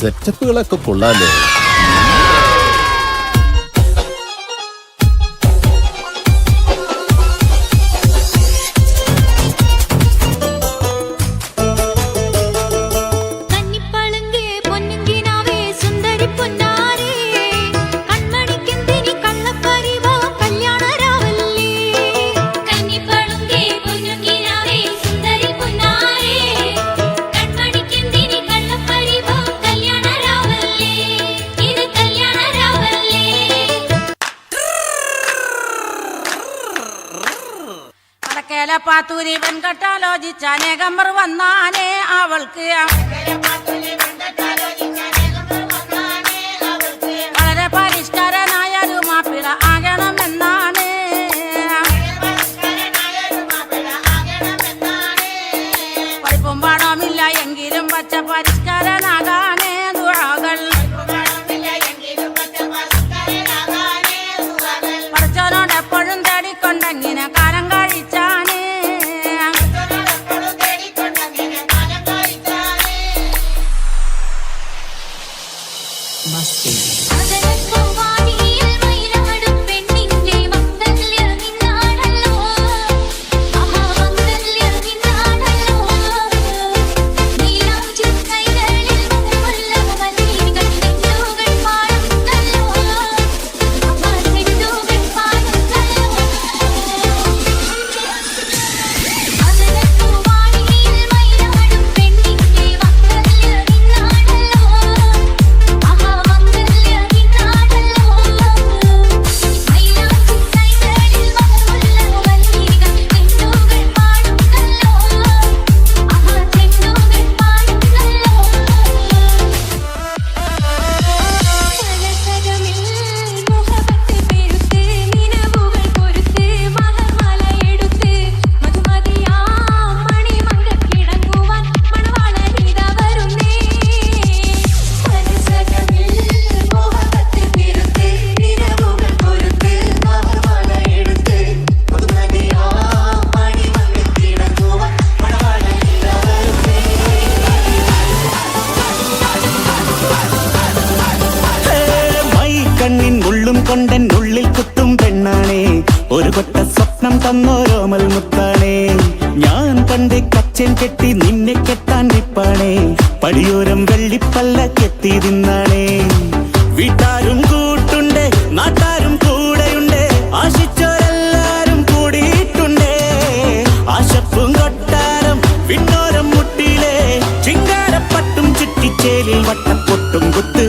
സെറ്റപ്പുകളൊക്കെ കൊള്ളാലോ. പാത്തൂരി വെൺകട്ടാലോചിച്ച അനേകമർ വന്നാനേ അവൾക്ക്. വളരെ പരിഷ്കാരനായ ഒരു മാപ്പിള ആകണമെന്നാണ്. പഠിപ്പും പാടമില്ല എങ്കിലും പച്ച പരിഷ്കാരനാകാൻ കൊട്ട സ്വപ്നം തന്നോരോമൽ മുത്താനേ ഞാൻ പണ്ട് കച്ചൻ കെട്ടി നിന്നെ കെട്ടാൻ നിപ്പാണേ. പടിയോരം വെള്ളിപ്പല്ല കെത്തി തിന്നാണേ. വീട്ടാരും കൂട്ടുണ്ട് നാട്ടാരും കൂടെയുണ്ട്. ആശിച്ചോരെല്ലാരും കൂടിയിട്ടുണ്ട്. ആശപ്പും കൊട്ടാരം വിണ്ണോരം മുട്ടിയിലെ ചിങ്കാരപ്പട്ടും ചുറ്റിച്ചേലിൽ വട്ടപ്പൊട്ടും കുത്തി